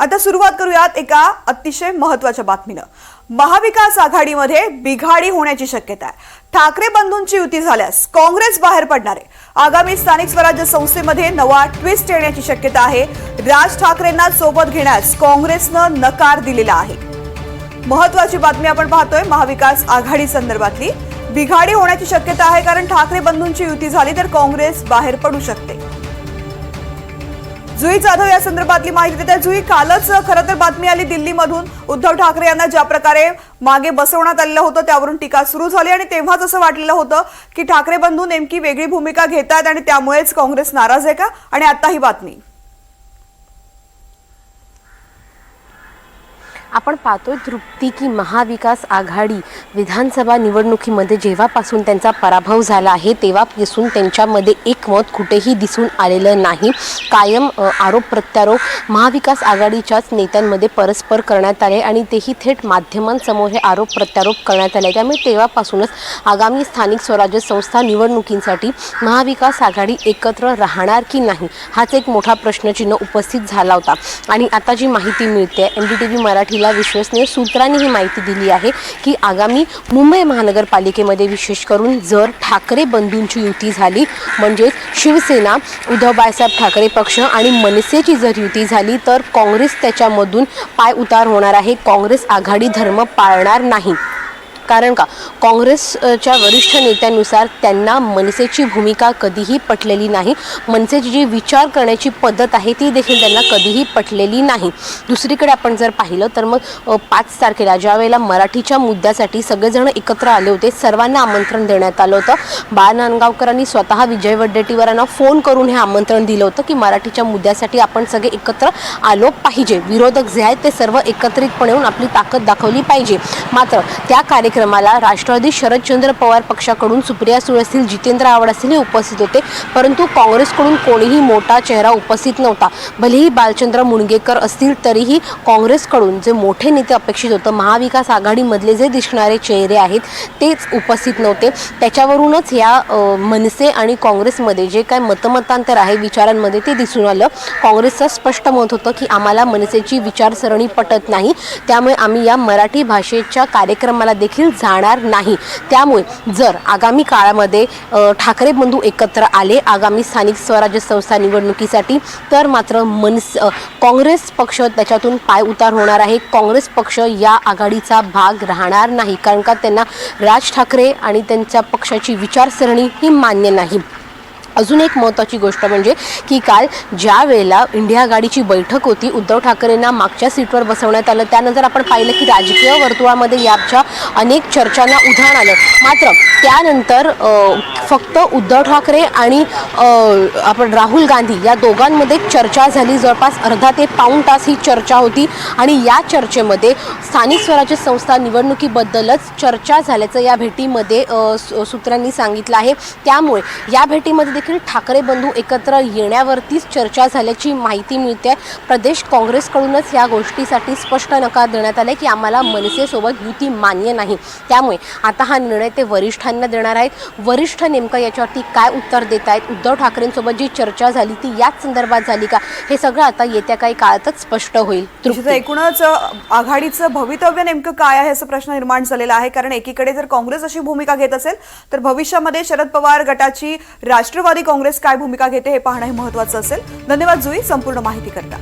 आता सुरुवात करूयात एका अतिशय महत्त्वाच्या बातमीनं. महाविकास आघाडीमध्ये बिघाडी होण्याची शक्यता आहे. ठाकरे बंधूंची युती झाल्यास काँग्रेस बाहेर पडणार आहे. आगामी स्थानिक स्वराज्य संस्थेमध्ये नवा ट्विस्ट येण्याची शक्यता आहे. राज ठाकरेंना सोबत घेण्यास काँग्रेसनं नकार दिलेला आहे. महत्वाची बातमी आपण पाहतोय महाविकास आघाडी संदर्भातली. बिघाडी होण्याची शक्यता आहे कारण ठाकरे बंधूंची युती झाली तर काँग्रेस बाहेर पडू शकते. जुई जाधव या संदर्भातली माहिती देते जुई कालच खरं तर बातमी आली दिल्लीमधून. उद्धव ठाकरे यांना ज्या प्रकारे मागे बसवण्यात आलेलं होतं त्यावरून टीका सुरू झाली आणि तेव्हाच असं वाटलेलं होतं की ठाकरे बंधू नेमकी वेगळी भूमिका घेत आहेत आणि त्यामुळेच काँग्रेस नाराज आहे का? आणि आता ही बातमी. आपण पाहतो तृप्ती की महाविकास आघाडी विधानसभा निवडणुकीमध्ये जेव्हापासून त्यांचा पराभव झाला आहे तेव्हापासून त्यांच्यामध्ये एकमत कुठेही दिसून आलेलं नाही. कायम आरोप प्रत्यारोप महाविकास आघाडीच्याच नेत्यांमध्ये परस्पर करण्यात आले आणि तेही थेट माध्यमांसमोर हे आरोप प्रत्यारोप करण्यात आले. त्यामुळे तेव्हापासूनच आगामी स्थानिक स्वराज्य संस्था निवडणुकींसाठी महाविकास आघाडी एकत्र राहणार की नाही हाच एक मोठा प्रश्नचिन्ह उपस्थित झाला होता. आणि आता जी माहिती मिळते एन डी टी व्ही मराठीला विश्वसनीय सूत्रांनी ही माहिती दिली आहे की आगामी मुंबई महानगरपालिकेमध्ये विशेष करून जर ठाकरे बंधूंची युती झाली म्हणजेच शिवसेना उद्धव बाळासाहेब ठाकरे पक्ष आणि मनसेची जर युती झाली तर काँग्रेस त्याच्यामधून पाय उतार होणार आहे. काँग्रेस आघाडी धर्म पाळणार नाही. कारण का? काँग्रेसच्या वरिष्ठ नेत्यांनुसार त्यांना मनसेची भूमिका कधीही पटलेली नाही. मनसेची जी विचार करण्याची पद्धत आहे ती देखील त्यांना कधीही पटलेली नाही. दुसरीकडे आपण जर पाहिलं तर मग पाच तारखेला ज्यावेळेला मराठीच्या मुद्द्यासाठी सगळेजण एकत्र आले होते सर्वांना आमंत्रण देण्यात आलं होतं. बाळ नांदगावकरांनी स्वतः विजय वड्डेटीवारांना फोन करून हे आमंत्रण दिलं होतं की मराठीच्या मुद्द्यासाठी आपण सगळे एकत्र आलो पाहिजे. विरोधक जे आहेत ते सर्व एकत्रितपणे येऊन आपली ताकद दाखवली पाहिजे. मात्र त्या कार्यक्रम कार्यक्रमाला राष्ट्रवादी शरदचंद्र पवार पक्षाकडून सुप्रिया सुळे असतील जितेंद्र आवड असतील हे उपस्थित होते. परंतु काँग्रेसकडून कोणीही मोठा चेहरा उपस्थित नव्हता. भलेही बालचंद्र मुणगेकर असतील तरीही काँग्रेसकडून जे मोठे नेते अपेक्षित होतं महाविकास आघाडीमधले जे दिसणारे चेहरे आहेत तेच उपस्थित नव्हते. त्याच्यावरूनच या मनसे आणि काँग्रेसमध्ये जे काय मतमतांतर आहे विचारांमध्ये ते दिसून आलं. काँग्रेसचं स्पष्ट मत होतं की आम्हाला मनसेची विचारसरणी पटत नाही. त्यामुळे आम्ही या मराठी भाषेच्या कार्यक्रमाला देखील जाणार नाही. त्यामुळे जर आगामी काळामध्ये ठाकरे बंधू एकत्र आले आगामी स्थानिक स्वराज्य संस्था निवडणुकीसाठी तर मात्र मनस काँग्रेस पक्ष त्याच्यातून पाय उतार होणार आहे. काँग्रेस पक्ष या आघाडीचा भाग राहणार नाही कारण का त्यांना राज ठाकरे आणि त्यांच्या पक्षाची विचारसरणी ही मान्य नाही. अजून एक महत्त्वाची गोष्ट म्हणजे की काल ज्या वेळेला इंडिया आघाडीची बैठक होती उद्धव ठाकरेंना मागच्या सीटवर बसवण्यात आलं. त्यानंतर आपण पाहिलं की राजकीय वर्तुळामध्ये याच्या अनेक चर्चांना उधाण आलं. मात्र त्यानंतर फक्त उद्धव ठाकरे आणि आपण राहुल गांधी या दोघांमध्ये चर्चा झाली. जवळपास अर्धा ते पाऊण तास ही चर्चा होती आणि या चर्चेमध्ये स्थानिक स्वराज्य संस्था निवडणुकीबद्दलच चर्चा झाल्याचं या भेटीमध्ये सूत्रांनी सांगितलं आहे. त्यामुळे या भेटीमध्ये देखील ठाकरे बंधू एकत्र येण्यावरतीच चर्चा झाल्याची माहिती मिळते. प्रदेश काँग्रेसकडूनच या गोष्टीसाठी स्पष्ट नकार देण्यात आले की आम्हाला मनसेसोबत युती मान्य नाही. त्यामुळे आता हा निर्णय ते वरिष्ठांना देणार आहेत. वरिष्ठ नेमकं याच्यावरती काय उत्तर देत आहेत? उद्धव ठाकरेंसोबत जी चर्चा झाली ती याच संदर्भात झाली का? हे सगळं आता येत्या काही काळातच स्पष्ट होईल. एकूणच आघाडीचं भवितव्य नेमकं काय आहे असा प्रश्न निर्माण झालेला आहे. कारण एकीकडे जर काँग्रेस अशी भूमिका घेत असेल तर भविष्यामध्ये शरद पवार गटाची राष्ट्रवादी काँग्रेस काय भूमिका घेते हे पाहणं हे महत्वाचं असेल. धन्यवाद जुई संपूर्ण माहिती करता